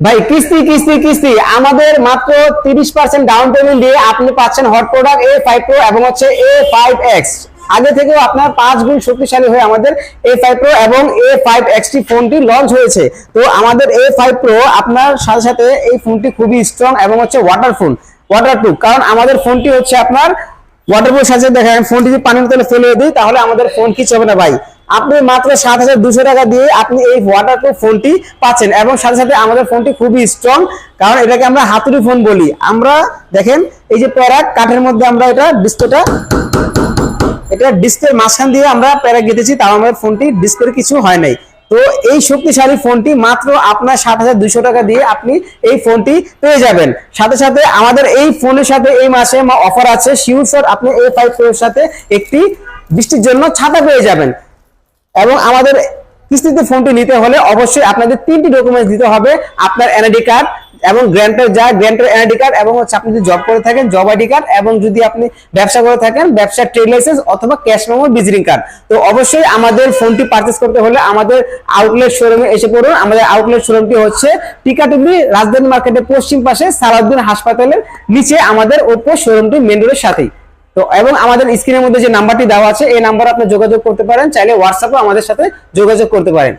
ভাই, কিস্তি কিস্তি কিস্তি। আমাদের মাত্র তিরিশ পার্সেন্ট ডাউন পেমেন্ট দিয়ে আপনি পাচ্ছেন hot product A five pro এবং হচ্ছে এ ফাইভ এক্স আগে থেকেও আপনার পাঁচ গুণ শক্তিশালী হয়ে আমাদের এ ফাইভ প্রো এবং এ ফাইভ এক্সটি ফোনটি লঞ্চ হয়েছে। তো আমাদের এ ফাইভ প্রো আপনার সাথে সাথে এই ফোনটি খুবই স্ট্রং এবং হচ্ছে ওয়াটারপ্রুফ ওয়াটারপ্রুফ কারণ আমাদের ফোনটি হচ্ছে আপনার ওয়াটারপ্রুফ সাথে দেখেন ফোনটি যদি পানির তলে ফেলে দিই, তাহলে আমাদের ফোন কিছু হবে না ভাই। আপনি মাত্র সাত হাজার দুশো টাকা দিয়ে আপনি এই ওয়াটারপ্রুফ ফোনটি পাচ্ছেন। এবং সাথে সাথে আমাদের ফোনটি খুবই স্ট্রং কারণ এটাকে আমরা হাতুড়ি ফোন বলি। আমরা দেখেন, এই যে প্যারাক, কাঠের মধ্যে আমরা এটা ডিসপ্লেটা এটা ডিসপ্লের মাঝখান দিয়ে আমরা প্যারা গেঁথেছি, তাও আমাদের ফোনটি ডিসপ্লের কিছু হয় নাই। তো এই শক্তিশালী ফোনটি মাত্র আপনার সাত হাজার দুইশো টাকা দিয়ে আপনি এই ফোনটি পেয়ে যাবেন। সাথে সাথে আমাদের এই ফোনের সাথে এই মাসে অফার আছে, শিউর আপনি এ ফাইভ প্রোর সাথে একটি বৃষ্টির জন্য ছাতা পেয়ে যাবেন। এবং আমাদের কিস্তিতে ফোনটি নিতে হলে অবশ্যই আপনাদের তিনটি ডকুমেন্টস দিতে হবে, আপনার এনআইডি কার্ড এবং গ্র্যান্টের যা গ্র্যান্টের এনআইডি কার্ড এবং হচ্ছে আপনি যদি জব করে থাকেন জব আইডি কার্ড এবং যদি আপনি ব্যবসা করে থাকেন ব্যবসার ট্রেড লাইসেন্স অথবা ক্যাশ মেমো ভিজিটিং কার্ড তো অবশ্যই আমাদের ফোনটি পারচেস করতে হলে আমাদের আউটলেট শোরুমে এসে পড়ুন। আমাদের আউটলেট শোরুমটি হচ্ছে টিকাটুলি রাজধানী মার্কেটের পশ্চিম পাশে সালাউদ্দিন হাসপাতালের নিচে আমাদের ওপো শোরুমটি মেন রোডের সাথেই। তো এবং আমাদের স্ক্রিনের মধ্যে যে নাম্বারটি দেওয়া আছে, এই নাম্বারে আপনি যোগাযোগ করতে পারেন, চাইলে হোয়াটসঅ্যাপে আমাদের সাথে যোগাযোগ করতে পারেন।